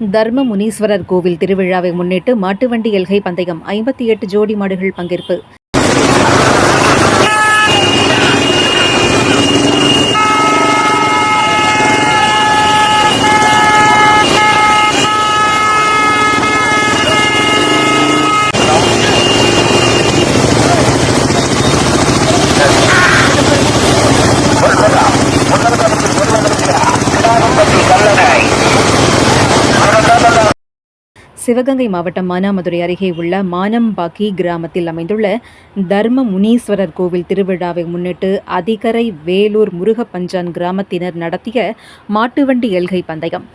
தர்ம முனீஸ்வரர் கோவில் திருவிழாவை முன்னிட்டு மாட்டுவண்டி எல்கை பந்தயம் ஐம்பத்தி எட்டு ஜோடி மாடுகள் பங்கேற்பு. சிவகங்கை மாவட்டம் மானாமதுரை அருகே உள்ள மானம்பாக்கி கிராமத்தில் அமைந்துள்ள தர்ம முனீஸ்வரர் கோவில் திருவிழாவை முன்னிட்டு அதிகரை வேலூர் முருகப்பஞ்சான் கிராமத்தினர் நடத்திய மாட்டுவண்டி எல்கை பந்தயம்.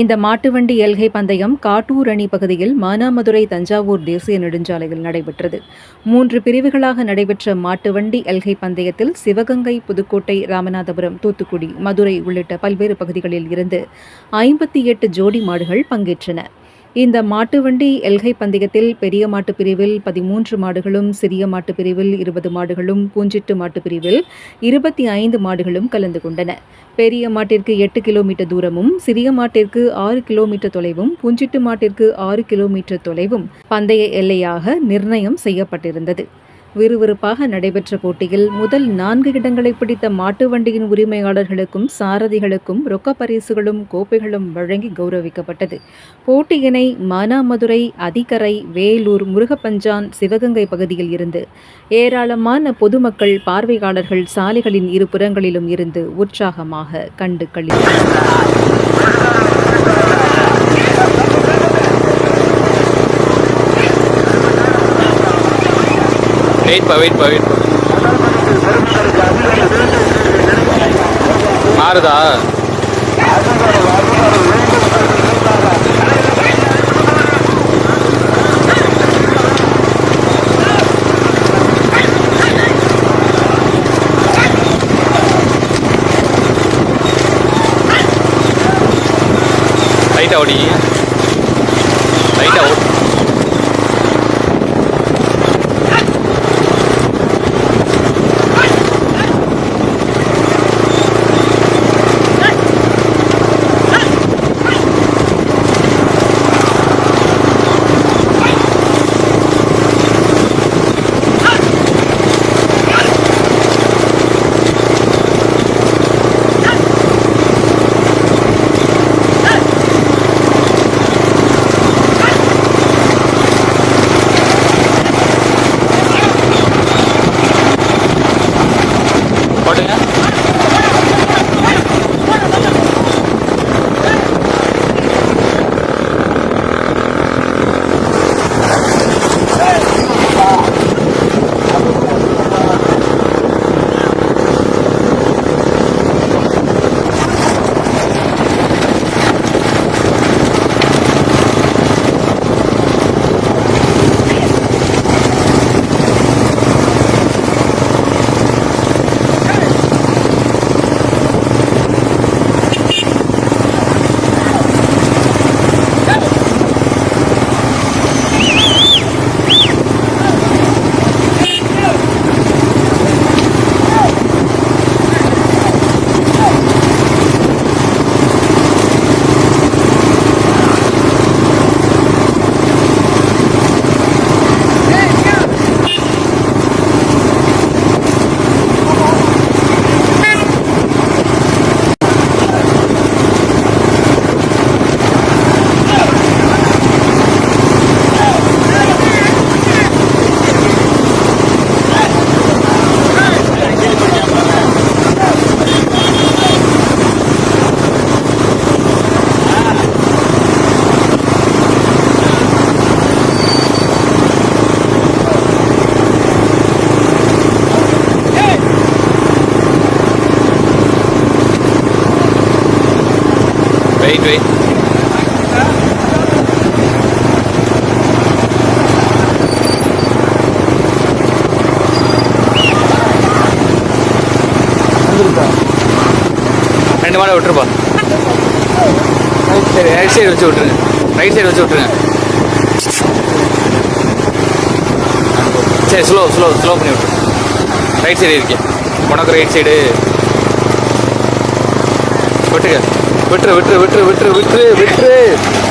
இந்த மாட்டுவண்டி எல்கை பந்தயம் காட்டூர் அணி பகுதியில் மானாமதுரை தஞ்சாவூர் தேசிய நெடுஞ்சாலையில் நடைபெற்றது. மூன்று பிரிவுகளாக நடைபெற்ற மாட்டுவண்டி எல்கை பந்தயத்தில் சிவகங்கை புதுக்கோட்டை ராமநாதபுரம் தூத்துக்குடி மதுரை உள்ளிட்ட பல்வேறு பகுதிகளில் இருந்து ஐம்பத்தி எட்டு ஜோடி மாடுகள் பங்கேற்றன. இந்த மாட்டு வண்டி எல்கை பந்தயத்தில் பெரிய மாட்டு பிரிவில் பதிமூன்று மாடுகளும் சிறிய மாட்டு பிரிவில் இருபது மாடுகளும் பூஞ்சிட்டு மாட்டு பிரிவில் இருபத்தி ஐந்து மாடுகளும் கலந்து கொண்டன. பெரிய மாட்டிற்கு எட்டு கிலோமீட்டர் தூரமும் சிறிய மாட்டிற்கு ஆறு கிலோமீட்டர் தொலைவும் பூஞ்சிட்டு மாட்டிற்கு ஆறு கிலோமீட்டர் தொலைவும் பந்தய எல்லையாக நிர்ணயம் செய்யப்பட்டிருந்தது. விறுவிறுப்பாக நடைபெற்ற போட்டியில் முதல் நான்கு இடங்களை பிடித்த மாட்டு வண்டியின் உரிமையாளர்களுக்கும் சாரதிகளுக்கும் ரொக்க பரிசுகளும் கோப்பைகளும் வழங்கி கௌரவிக்கப்பட்டது. போட்டியினை மானாமதுரை அதிகரை வேலூர் முருகப்பஞ்சான் சிவகங்கை பகுதியில் இருந்து ஏராளமான பொதுமக்கள் பார்வையாளர்கள் சாலைகளின் இரு புறங்களிலும் இருந்து உற்சாகமாக கண்டு கழித்தனர் வெயிட் பா வெயிட் பா வெயிட் பா மாறுதா? லைட்டா ஓடி லைட்டா ஓடி வெயிட் வெயிட் ரெண்டு மாடை விட்டுருப்பா. சரி ரைட் சைடு வச்சு விட்ருங்க ரைட் சைடு வச்சு விட்ருங்க சரி ஸ்லோ ஸ்லோ ஸ்லோ பண்ணி விட்ரு ரைட் சைடு இருக்கேன் உனக்கு ரைட் சைடு விட்டுக்க. விட்டுரு விட்டுரு விட்டுரு விட்டுரு விட்டுரு விட்டுரு.